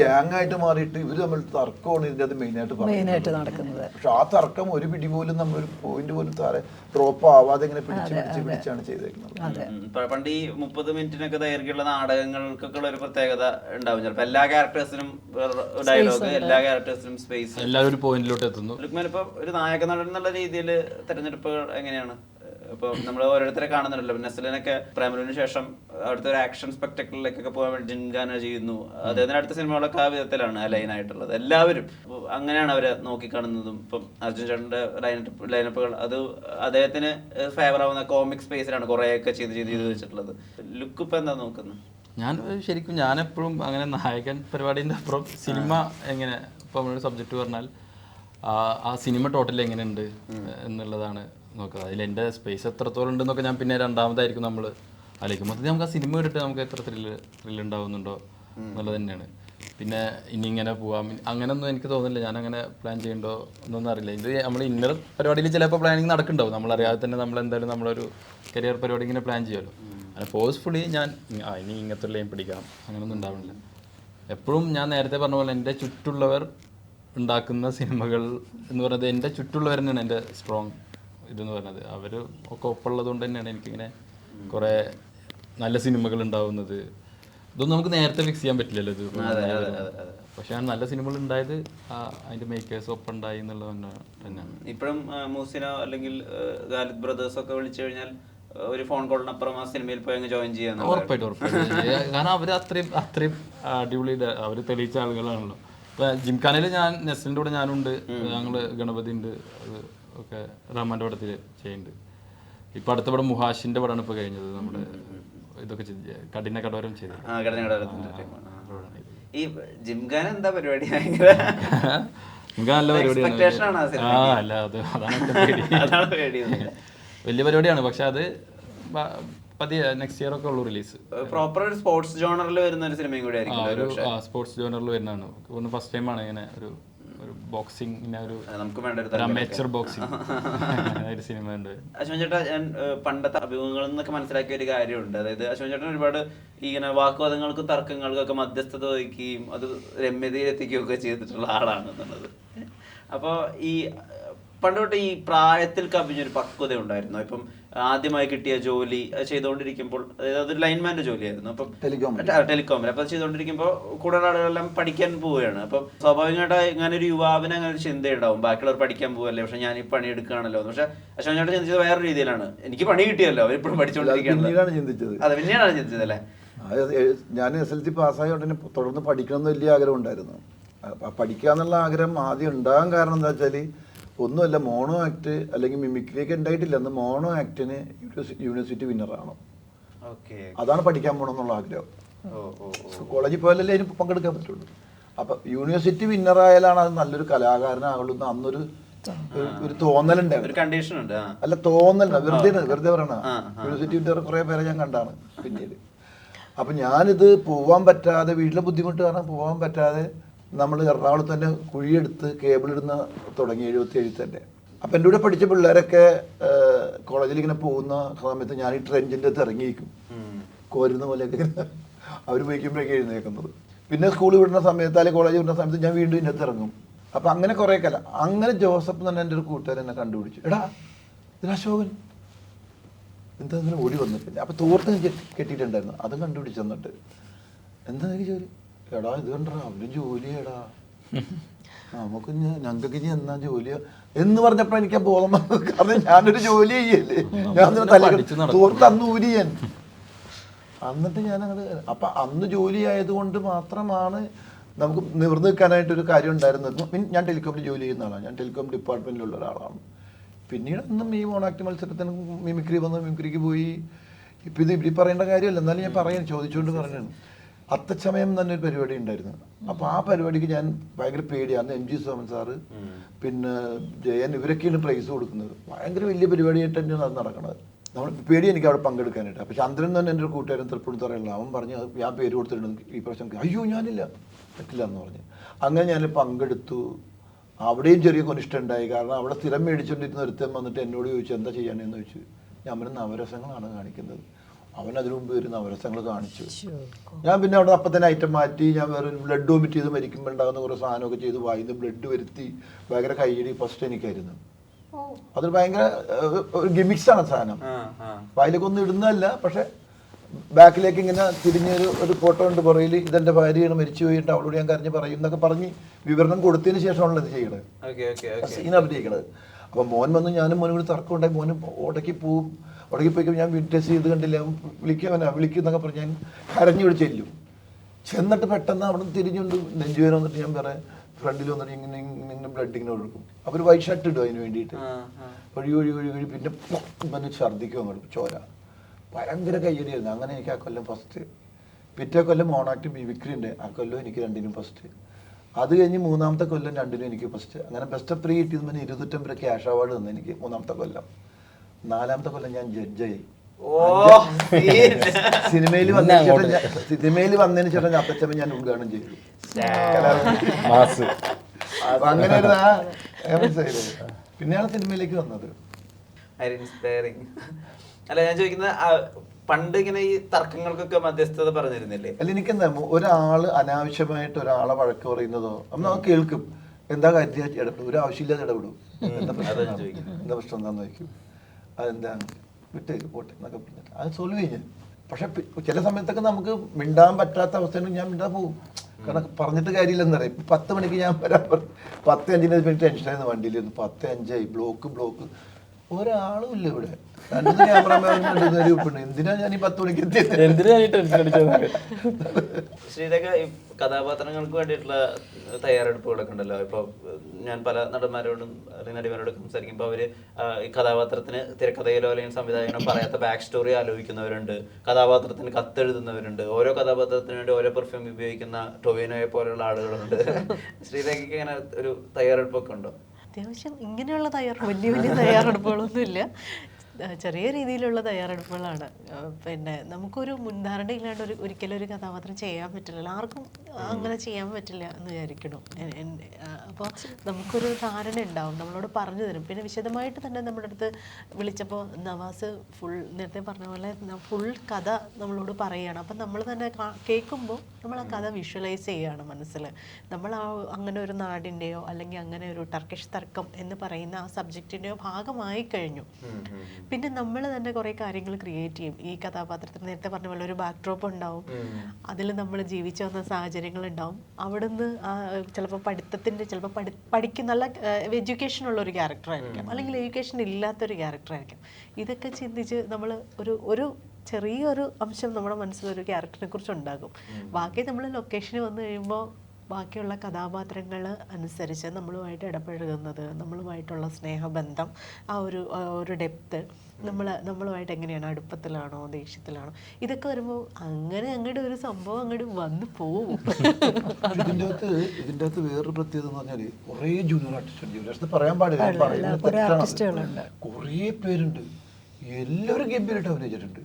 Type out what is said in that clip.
Gang ആയിട്ട് മാറിയിട്ട് ഇവർ തമ്മിൽ തർക്കമാണ് ഇതിന്റെ അത് മെയിൻ ആയിട്ട് പറയുന്നത്. മെയിനായിട്ട് നടക്കുന്നത്. പക്ഷെ ആ തർക്കം ഒരു പിടി പോലും നമ്മൾ ഒരു പോയിന്റ് പോലും താരെ ഡ്രോപ്പ് ആവാതെ ഇങ്ങനെ പിടിച്ച് പിടിച്ച് പിടിച്ചാണ് ചെയ്തേക്കുന്നത്. പണ്ട് ഈ മുപ്പത് മിനിറ്റിനൊക്കെ ദൈർഘ്യമുള്ള നാടകങ്ങൾക്കൊക്കെ ഉള്ള ഒരു പ്രത്യേകത ഉണ്ടാവും. ചിലപ്പോ എല്ലാ ക്യാരക്ടേഴ്സിനും ഡയലോഗ് എല്ലാ ക്യാരക്ടേഴ്സിനും സ്പേസ് എല്ലാവരും ഒരു പോയിന്റിലോട്ട് എത്തുന്നു. ഇപ്പൊ ഒരു നായക നടൻ എന്നുള്ള രീതിയിൽ തെരഞ്ഞെടുപ്പുകൾ എങ്ങനെയാണ്? ഇപ്പൊ നമ്മൾ ഓരോരുത്തരെ കാണുന്നുണ്ടല്ലോ. നെസലിനൊക്കെ പ്രേമലുവിന് ശേഷം അടുത്ത ഒരു ആക്ഷൻ സ്പെക്ടക്കിളിലേക്കൊക്കെ പോകാൻ വേണ്ടി ജിൻഗാന ചെയ്യുന്നു. അദ്ദേഹത്തിന്റെ അടുത്ത സിനിമകളൊക്കെ ആ വിധത്തിലാണ് ആ ലൈൻ ആയിട്ടുള്ളത് എല്ലാവരും അങ്ങനെയാണ് അവരെ നോക്കിക്കാണുന്നതും. ഇപ്പം അർജുൻ ചേട്ടന്റെ ലൈനപ്പ് ലൈനപ്പുകൾ അത് അദ്ദേഹത്തിന് ഫേവർ ആവുന്ന കോമിക് സ്പേസിലാണ് കുറേയൊക്കെ ചെയ്ത് ചെയ്ത് ചെയ്ത് വെച്ചിട്ടുള്ളത്. ലുക്ക് ഇപ്പൊ എന്താ നോക്കുന്നത്? ഞാൻ ശരിക്കും ഞാൻ എപ്പോഴും അങ്ങനെ നായകൻ പരിപാടിന്റെ അപ്പുറം സിനിമ എങ്ങനെ ഇപ്പം നമ്മളൊരു സബ്ജക്റ്റ് പറഞ്ഞാൽ ആ ആ സിനിമ ടോട്ടൽ എങ്ങനെയുണ്ട് എന്നുള്ളതാണ്. നോക്കുക അതിൽ എന്റെ സ്പേസ് എത്രത്തോളം ഉണ്ടെന്നൊക്കെ ഞാൻ പിന്നെ രണ്ടാമതായിരിക്കും നമ്മൾ ആലോചിക്കും. മൊത്തത്തിൽ നമുക്ക് ആ സിനിമ കണ്ടിട്ട് നമുക്ക് എത്ര ത്രില്ല് ത്രില്ല് ഉണ്ടാവുന്നുണ്ടോ എന്നുള്ളത് തന്നെയാണ്. പിന്നെ ഇനി ഇങ്ങനെ പോവാം. അങ്ങനെയൊന്നും എനിക്ക് തോന്നുന്നില്ല. ഞാൻ അങ്ങനെ പ്ലാൻ ചെയ്യണ്ടോ എന്നൊന്നും അറിയില്ല. ഇത് നമ്മൾ ഇന്നർ പരിപാടിയിൽ ചിലപ്പോൾ പ്ലാനിങ് നടക്കുന്നുണ്ടാവും. നമ്മളറിയാതെ തന്നെ നമ്മൾ എന്തായാലും നമ്മളൊരു കരിയർ പരിപാടി ഇങ്ങനെ പ്ലാൻ ചെയ്യുമല്ലോ. അങ്ങനെ ഫോഴ്സ്ഫുള്ളി ഞാൻ ഇനി ഇങ്ങനത്തെ ലൈൻ പിടിക്കാം അങ്ങനെയൊന്നും ഉണ്ടാവുന്നില്ല. എപ്പോഴും ഞാൻ നേരത്തെ പറഞ്ഞ പോലെ എന്റെ ചുറ്റുള്ളവർ ഉണ്ടാക്കുന്ന സിനിമകൾ എന്ന് പറയുന്നത് എന്റെ ചുറ്റുള്ളവർ തന്നെയാണ് എന്റെ സ്ട്രോങ് ഇതെന്ന് പറയുന്നത് അവർ ഒക്കെ ഒപ്പമുള്ളത് കൊണ്ട് തന്നെയാണ് എനിക്കിങ്ങനെ കുറേ നല്ല സിനിമകൾ ഉണ്ടാവുന്നത്. ഇതൊന്നും നമുക്ക് നേരത്തെ ഫിക്സ് ചെയ്യാൻ പറ്റില്ലല്ലോ ഇത്. പക്ഷെ ആ നല്ല സിനിമകൾ ഉണ്ടായത് അതിന്റെ മേക്കേഴ്സ് ഒപ്പം ഉണ്ടായി എന്നുള്ളത് തന്നെ- തന്നെയാണ്. ഇപ്പോഴും മൂസിന അല്ലെങ്കിൽ ഗാലിദ് ബ്രദേഴ്സ് ഒക്കെ വിളിച്ചു കഴിഞ്ഞാൽ ഒരു ഫോൺ കോളിനപ്പുറം ആ സിനിമയിൽ പോയി അങ്ങ് ജോയിൻ ചെയ്യാൻ ഉറപ്പായിട്ടും ഉറപ്പായിട്ടും. കാരണം അവർ അത്രയും അത്രയും അടിപൊളി അവർ തെളിയിച്ച ആളുകളാണല്ലോ. ജിംഖാനയിൽ ഞാൻ നെസ്ലിന്റെ കൂടെ ഞാനുണ്ട് ഞങ്ങൾ ഗണപതി ഉണ്ട് അത് ഒക്കെ റഹ്മാന്റെ പടത്തിൽ ചെയ്യുന്നുണ്ട്. ഇപ്പൊ അടുത്ത പടം മുഹാഷിന്റെ പടമാണ് ഇപ്പൊ കഴിഞ്ഞത് നമ്മുടെ ഇതൊക്കെ ചെയ്ത് കഠിന കടോരം ചെയ്തത് ആ കടഞ്ഞ ഈ എന്താ പരിപാടി? നല്ല ആ പരിപാടിയാണ് ആ അല്ല അത് അതാണ് പേടി. വലിയ പരിപാടിയാണ് പക്ഷെ അത് നെക്സ്റ്റ് ഇയർ ഒക്കെ ഉള്ളൂ റിലീസ് പ്രോപ്പർ ഒരു സ്പോർട്സ് ജോണറിൽ വരുന്ന ഒരു സിനിമയും കൂടി ആയിരിക്കും ഒരു സ്പോർട്സ് ജോണറിൽ വരുന്നതാണ്. ഒന്ന് ഫസ്റ്റ് ടൈമാണ് ഇങ്ങനെ ഒരു ഒരു ബോക്സിംഗ് ഒരു നമുക്ക് വേണ്ട ഒരു ബോക്സിംഗ് ഒരു സിനിമ ഉണ്ട്. അശ്വൻ ചേട്ടാ ഞാൻ പണ്ടത്തെ അഭിമുഖങ്ങളിൽ നിന്നൊക്കെ മനസ്സിലാക്കിയ ഒരു കാര്യമുണ്ട്. അതായത് അശ്വൻ ചേട്ടൻ ഒരുപാട് ഈ ഇങ്ങനെ വാക്കുവാദങ്ങൾക്കും തർക്കങ്ങൾക്കും ഒക്കെ മധ്യസ്ഥത വഹിക്കുകയും അത് രമ്യതയിലെത്തിക്കുകയും ഒക്കെ ചെയ്തിട്ടുള്ള ആളാണ് എന്നുള്ളത് അപ്പോൾ ഈ ഏഹ്, പണ്ട് തൊട്ട് ഈ പ്രായത്തിൽ കവിഞ്ഞൊരു പക്വത ഉണ്ടായിരുന്നു. ഇപ്പം ആദ്യമായി കിട്ടിയ ജോലി ചെയ്തുകൊണ്ടിരിക്കുമ്പോൾ അതായത് അതൊരു ലൈൻമാന്റെ ജോലിയായിരുന്നു. അപ്പം ടെലികോം ടെലികോമിൽ. അപ്പൊ ചെയ്തുകൊണ്ടിരിക്കുമ്പോൾ കൂടുതൽ ആളുകളെല്ലാം പഠിക്കാൻ പോവുകയാണ്. അപ്പം സ്വാഭാവികമായിട്ട് ഇങ്ങനെ ഒരു യുവാവിന് അങ്ങനെ ഒരു ചിന്തയുണ്ടാവും. ബാക്കിയുള്ളവർ പഠിക്കാൻ പോവല്ലേ? പക്ഷെ ഞാൻ ഈ പണി എടുക്കുകയാണല്ലോ. പക്ഷെ അശോക് ചേട്ടൻ ചിന്തിച്ചത് വേറെ രീതിയിലാണ്. എനിക്ക് പണി കിട്ടിയല്ലോ. അവരിപ്പോഴും പഠിച്ചുകൊണ്ടിരിക്കുകയാണ് പിന്നീടാണ് ചിന്തിച്ചത്. അതെ പിന്നെയാണ് ചിന്തിച്ചത് അല്ലേ? ഞാൻ എസ് എൽ സി പാസ്സായ ഉടനെ തുടർന്ന് പഠിക്കണം എന്ന് വലിയ ആഗ്രഹം ഉണ്ടായിരുന്നു. പഠിക്കുക എന്നുള്ള ആഗ്രഹം ആദ്യം ഉണ്ടാകാൻ കാരണം എന്താ വെച്ചാൽ ഒന്നുമല്ല മോണോ ആക്ട് അല്ലെങ്കിൽ മിമിക്രിയൊക്കെ ഉണ്ടായിട്ടില്ല. അന്ന് മോണോ ആക്ടിന് യൂണിവേഴ്സിറ്റി വിന്നറാണ്. അതാണ് പഠിക്കാൻ പോകണമെന്നുള്ള ആഗ്രഹം. കോളേജിൽ പോയാലല്ലേ അതിന് പങ്കെടുക്കാൻ പറ്റുള്ളൂ. അപ്പൊ യൂണിവേഴ്സിറ്റി വിന്നറായാലാണ് അത് നല്ലൊരു കലാകാരനാകുള്ളൂ എന്ന് അന്നൊരു ഒരു- തോന്നലുണ്ട് അല്ല തോന്നല വെറുതെ വെറുതെ പറയണ യൂണിവേഴ്സിറ്റി വിന്നർ കുറെ പേരെ ഞാൻ കണ്ടാണ് പിന്നീട്. അപ്പൊ ഞാനിത് പോവാൻ പറ്റാതെ വീട്ടിലെ ബുദ്ധിമുട്ട് കാരണം പോവാൻ പറ്റാതെ നമ്മൾ എറണാകുളത്ത് തന്നെ കുഴിയെടുത്ത് കേബിൾ ഇടുന്ന തുടങ്ങി എഴുപത്തി ഏഴിൽ തന്നെ. അപ്പം എന്റെ കൂടെ പഠിച്ച പിള്ളേരൊക്കെ കോളേജിൽ ഇങ്ങനെ പോകുന്ന സമയത്ത് ഞാൻ ഈ ട്രെഞ്ചിന്റെ അകത്ത് ഇറങ്ങിയിരിക്കും. കോരുന്ന പോലെയൊക്കെ അവർ വയ്ക്കുമ്പോഴൊക്കെ എഴുന്നേക്കുന്നത്. പിന്നെ സ്കൂൾ വിടുന്ന സമയത്ത് അല്ലെങ്കിൽ കോളേജ് വിടുന്ന സമയത്ത് ഞാൻ വീണ്ടും ഇതിന്റെ അകത്ത് ഇറങ്ങും. അപ്പം അങ്ങനെ കുറേ കല. അങ്ങനെ ജോസഫ് പറഞ്ഞ എന്റെ ഒരു കൂട്ടുകാരൻ എന്നെ കണ്ടുപിടിച്ചു. എടാ ഇതിന് അശോകൻ? എന്താ ഇങ്ങനെ ഓടി വന്നിട്ടില്ല അപ്പം തോർത്ത് കെട്ടിയിട്ടുണ്ടായിരുന്നു. അതും കണ്ടുപിടിച്ചു തന്നിട്ട്. എന്താ എനിക്ക് ജോലി? എടാ ഇത് കണ്ടാ അവന് ജോലിയടാ. നമുക്ക് ഞങ്ങൾക്ക് ഇനി എന്നാ ജോലിയാ? എന്ന് പറഞ്ഞപ്പോ എനിക്ക് ബോധം വന്നത് കാരണം ഞാനൊരു ജോലി ചെയ്യല്ലേ. ഞാൻ. തോർത്ത് അന്ന് ഊരി ഞാൻ. എന്നിട്ട് ഞാൻ അങ്ങോട്ട് അപ്പൊ അന്ന് ജോലി ആയതുകൊണ്ട് മാത്രമാണ് നമുക്ക് നിവർന്നു നിൽക്കാനായിട്ട് ഒരു കാര്യം ഉണ്ടായിരുന്നത്. ഞാൻ ടെലികോമിൽ ജോലി ചെയ്യുന്ന ആളാണ് ഞാൻ ടെലികോം ഡിപ്പാർട്ട്മെന്റിലുള്ള ഒരാളാണ്. പിന്നീട് അന്നും ഈ മോണാക്ട് മത്സരത്തിന് മിമിക്രി വന്ന് മിമിക്രിക്ക് പോയി. ഇപ്പൊ ഇത് ഈ പറയേണ്ട കാര്യമല്ല. എന്നാലും ഞാൻ പറയാൻ ചോദിച്ചുകൊണ്ട് പറഞ്ഞാണ് അത്തച്ചമയം തന്നെ ഒരു പരിപാടി ഉണ്ടായിരുന്നു. അപ്പൊ ആ പരിപാടിക്ക് ഞാൻ ഭയങ്കര പേടിയാണ് എം ജി സോമൻ സാറ് പിന്നെ ജയൻ ഇവരൊക്കെയാണ് പ്രൈസ് കൊടുക്കുന്നത്. ഭയങ്കര വലിയ പരിപാടിയായിട്ട് തന്നെയാണ് അത് നടക്കുന്നത് നമ്മൾ പേടി എനിക്ക് അവിടെ പങ്കെടുക്കാനായിട്ട്. അപ്പൊ ചന്ദ്രൻ തന്നെ എന്റെ കൂട്ടുകാരൻ തൃപ്പൂണിത്തറയുള്ള അവൻ പറഞ്ഞു "അത് ഞാൻ പേര് കൊടുത്തിട്ടുണ്ട്. ഈ പ്രശ്നം അയ്യോ ഞാനില്ല. പറ്റില്ല എന്ന് പറഞ്ഞു. അങ്ങനെ ഞാൻ പങ്കെടുത്തു. അവിടെയും ചെറിയ കൊനിഷ്ട ഉണ്ടായി. കാരണം അവിടെ സ്ഥിരം മേടിച്ചുകൊണ്ടിരുന്ന ഒരുത്തൻ വന്നിട്ട് എന്നോട് ചോദിച്ചു എന്താ ചെയ്യാനെന്ന്? ചോദിച്ചു. ഞാൻ പറഞ്ഞു നവരസങ്ങളാണ് കാണിക്കുന്നത്. അവൻ അതിനു മുമ്പ് വരുന്ന അവരസങ്ങൾ കാണിച്ചു. ഞാൻ പിന്നെ അവിടെ അപ്പം തന്നെ ഐറ്റം മാറ്റി ഞാൻ വേറെ ബ്ലഡ് വോമിറ്റ് ചെയ്ത് മരിക്കുമ്പോൾ ഉണ്ടാകുന്ന കുറേ സാധനമൊക്കെ ചെയ്ത് വായിന്ന് ബ്ലഡ് വരുത്തി ഭയങ്കര കൈയടി ഫസ്റ്റ് എനിക്കായിരുന്നു. അതൊരു ഭയങ്കര ഗിമിക്സ് ആണ് സാധനം. വായിലേക്ക് ഒന്നും ഇടുന്നതല്ല പക്ഷെ ബാക്കിലേക്ക് ഇങ്ങനെ തിരിഞ്ഞൊരു ഒരു ഫോട്ടോ ഉണ്ട് പുറയിൽ ഇതെന്റെ ഭാര്യയാണ് മരിച്ചു പോയിട്ട് അവളോട് ഞാൻ കരഞ്ഞ് പറയും എന്നൊക്കെ പറഞ്ഞ് വിവരണം കൊടുത്തതിന് ശേഷമാണല്ലോ ഇത് ചെയ്യണത്. Okay okay okay. സീൻ അഭിനയിക്കണത് അപ്പൊ മോൻ വന്ന് ഞാനും മോനും കൂടി തർക്കം ഉണ്ടായി മോനും ഓടക്കി പോവും. ഓടക്കി പോയി ഞാൻ ടെസ്റ്റ് ചെയ്ത് കണ്ടില്ല. വിളിക്കാൻ വിളിക്കവനാ വിളിക്കുന്നൊക്കെ പറഞ്ഞ് ഞാൻ കരഞ്ഞു വിളിച്ച് ചെല്ലും. ചെന്നിട്ട് പെട്ടെന്ന് അവിടെ നിന്ന് തിരിഞ്ഞുകൊണ്ട് നെഞ്ചുവേന വന്നിട്ട് ഞാൻ പറയാം ഫ്രണ്ടിൽ വന്നിട്ട് ഇങ്ങനെ ഇങ്ങനെ ബ്ലഡ് ഇങ്ങനെ ഒഴുക്കും. അവർ വൈറ്റ് ഷർട്ട് ഇടും അതിന് വേണ്ടിയിട്ട്. ആ, ആ. ഒഴി ഒഴി ഒഴി ഒഴി പിന്നെ പിന്നെ ഛർദ്ദിക്കും അങ്ങോട്ട് ചോര. ഭയങ്കര കയ്യടിയായിരുന്നു. അങ്ങനെ എനിക്ക് ആ കൊല്ലം ഫസ്റ്റ് പിറ്റേ കൊല്ലം ഓണാക്റ്റും വിക്രി ഉണ്ട് ആ കൊല്ലം എനിക്ക് രണ്ടിനും ഫസ്റ്റ് അത് കഴിഞ്ഞ് മൂന്നാമത്തെ കൊല്ലം രണ്ടിനും എനിക്ക് ഫസ്റ്റ് അങ്ങനെ ബെസ്റ്റ് ഓഫ് ത്രീ കിട്ടിയത് പിന്നെ ഇരുന്നൂറ്റമ്പത് ക്യാഷ് അവാർഡ് തന്നു എനിക്ക് മൂന്നാമത്തെ കൊല്ലം. നാലാമത്തെ കൊല്ലം ഞാൻ ജഡ്ജായി. സിനിമയിൽ വന്നതിന് ശേഷം ഞാൻ സിനിമയിൽ വന്നതിന് ശേഷം ഞാൻ അപ്പച്ചമ്മ ഞാൻ ഉദ്ഘാടനം ചെയ്തു. അങ്ങനെ ഒരു ആ മനസ്സിലായില്ലേ? പിന്നെയാണ് സിനിമയിലേക്ക് വന്നത്. അല്ല ഞാൻ ചോദിക്കുന്നത് പണ്ട് ഇങ്ങനെ ഈ തർക്കങ്ങൾക്കൊക്കെ മധ്യസ്ഥത പറഞ്ഞിരുന്നില്ലേ? അല്ല എനിക്കെന്താ ഒരാൾ അനാവശ്യമായിട്ട് ഒരാളെ വഴക്ക് പറയുന്നതോ നമ്മൾ നമുക്ക് കേൾക്കും. എന്താ കാര്യം? ഇടപെടും ഒരു ആവശ്യമില്ലാതെ ഇടപെടും എന്താ പ്രശ്നം? എന്താ പ്രശ്നം എന്താന്ന് ചോദിക്കും. അതെന്താ വിട്ട് പോട്ടെ എന്നൊക്കെ പറഞ്ഞിട്ട്. അത് സോൾവ് കഴിഞ്ഞു പക്ഷെ ചില സമയത്തൊക്കെ നമുക്ക് മിണ്ടാൻ പറ്റാത്ത അവസ്ഥയിൽ ഞാൻ മിണ്ടാൻ പോകും. കാരണം പറഞ്ഞിട്ട് കാര്യമില്ലെന്ന് പറയും. ഇപ്പൊ പത്ത് മണിക്ക് ഞാൻ വരാൻ പറഞ്ഞു. പത്ത് അഞ്ചിന് പിന്നെ ടെൻഷനായിരുന്നു വണ്ടിയിലിരുന്നു പത്ത് അഞ്ചായി. ബ്ലോക്ക് ബ്ലോക്ക് ഒരാളും ഇല്ല ഇവിടെ. രണ്ട് ക്യാമറമാൻ എന്തിനാ ഞാൻ ഈ പത്ത് മണിക്ക് എത്തിയത്? എന്തിനാ ഈ ടെൻഷൻ അടിച്ചത്? ശ്രീരേഖ ഈ കഥാപാത്രങ്ങൾക്ക് വേണ്ടിയിട്ടുള്ള തയ്യാറെടുപ്പുകളൊക്കെ ഉണ്ടല്ലോ. ഇപ്പൊ ഞാൻ പല നടന്മാരോടും അല്ലെങ്കിൽ നടിമാരോടും സംസാരിക്കുമ്പോൾ അവർ ഈ കഥാപാത്രത്തിന് തിരക്കഥയിലോ അല്ലെങ്കിൽ സംവിധായകനോ പറയാത്ത ബാക്ക് സ്റ്റോറി ആലോചിക്കുന്നവരുണ്ട്. കഥാപാത്രത്തിന് കത്തെഴുതുന്നവരുണ്ട്. ഓരോ കഥാപാത്രത്തിന് വേണ്ടി ഓരോ പെർഫ്യൂം ഉപയോഗിക്കുന്ന ടൊവിനോയെ പോലെയുള്ള ആളുകളുണ്ട്. ശ്രീരേഖയ്ക്ക് ഇങ്ങനെ ഒരു തയ്യാറെടുപ്പൊക്കെ ഉണ്ടോ? അത്യാവശ്യം ഇങ്ങനെയുള്ള തയ്യാറെടുപ്പ് വലിയ വലിയ തയ്യാറെടുപ്പുകളൊന്നുമില്ല. ചെറിയ രീതിയിലുള്ള തയ്യാറെടുപ്പുകളാണ്. പിന്നെ നമുക്കൊരു മുൻധാരണ ഇല്ലാണ്ട് ഒരു ഒരിക്കലും ഒരു കഥാപാത്രം ചെയ്യാൻ പറ്റില്ല. ആർക്കും അങ്ങനെ ചെയ്യാൻ പറ്റില്ല എന്ന് വിചാരിക്കണം. അപ്പോൾ നമുക്കൊരു ധാരണ ഉണ്ടാവും. നമ്മളോട് പറഞ്ഞു തരും. പിന്നെ വിശദമായിട്ട് തന്നെ നമ്മുടെ അടുത്ത് വിളിച്ചപ്പോൾ നവാസ് ഫുൾ നേരത്തെ പറഞ്ഞ പോലെ ഫുൾ കഥ നമ്മളോട് പറയുകയാണ് അപ്പം നമ്മൾ തന്നെ കേൾക്കുമ്പോൾ നമ്മൾ ആ കഥ വിഷ്വലൈസ് ചെയ്യുകയാണ് മനസ്സിൽ നമ്മൾ ആ അങ്ങനെ ഒരു നാടിന്റെയോ അല്ലെങ്കിൽ അങ്ങനെ ഒരു ടർക്കിഷ് തർക്കം എന്ന് പറയുന്ന ആ സബ്ജക്റ്റിന്റെയോ ഭാഗമായി കഴിഞ്ഞു. പിന്നെ നമ്മൾ തന്നെ കുറേ കാര്യങ്ങൾ ക്രിയേറ്റ് ചെയ്യും. ഈ കഥാപാത്രത്തിന് നേരത്തെ പറഞ്ഞ പോലെ ഒരു ബാക്ക്ഡ്രോപ്പ് ഉണ്ടാവും. അതിൽ നമ്മൾ ജീവിച്ചു വന്ന സാഹചര്യങ്ങൾ ഉണ്ടാവും. അവിടുന്ന് ചിലപ്പോൾ പഠിത്തത്തിന്റെ ചിലപ്പോൾ പഠി പഠിക്കുന്ന നല്ല എഡ്യൂക്കേഷൻ ഉള്ള ഒരു ക്യാരക്ടർ ആയിരിക്കാം. അല്ലെങ്കിൽ എഡ്യൂക്കേഷൻ ഇല്ലാത്തൊരു ക്യാരക്ടർ ആയിരിക്കാം. ഇതൊക്കെ ചിന്തിച്ച് നമ്മൾ ഒരു ഒരു ചെറിയൊരു അംശം നമ്മുടെ മനസ്സിലൊരു ക്യാരക്ടറിനെ കുറിച്ച് ഉണ്ടാകും ബാക്കി നമ്മൾ ലൊക്കേഷന് വന്നു കഴിയുമ്പോൾ ബാക്കിയുള്ള കഥാപാത്രങ്ങൾ അനുസരിച്ച് നമ്മളുമായിട്ട് ഇടപഴകുന്നത് നമ്മളുമായിട്ടുള്ള സ്നേഹബന്ധം ആ ഒരു ഒരു ഡെപ്ത് നമ്മൾ നമ്മളുമായിട്ട് എങ്ങനെയാണ് അടുപ്പത്തിലാണോ ദേഷ്യത്തിലാണോ ഇതൊക്കെ വരുമ്പോൾ അങ്ങനെ അങ്ങോട്ട് ഒരു സംഭവം അങ്ങോട്ട് വന്നു പോവും. ഇതിന്റെ അകത്ത് ഇതിന്റെ അകത്ത് വേറൊരു പ്രത്യേകത എന്ന് പറഞ്ഞാൽ കുറേ ജൂനിയർ ആർട്ടിസ്റ്റ് ഉണ്ട്. ജൂനിയേഴ്സ് പറയാൻ പാടില്ല. കുറേ പേരുണ്ട്. എല്ലാവരും ഗംഭീരമായിട്ട് അഭിനയിച്ചിട്ടുണ്ട്.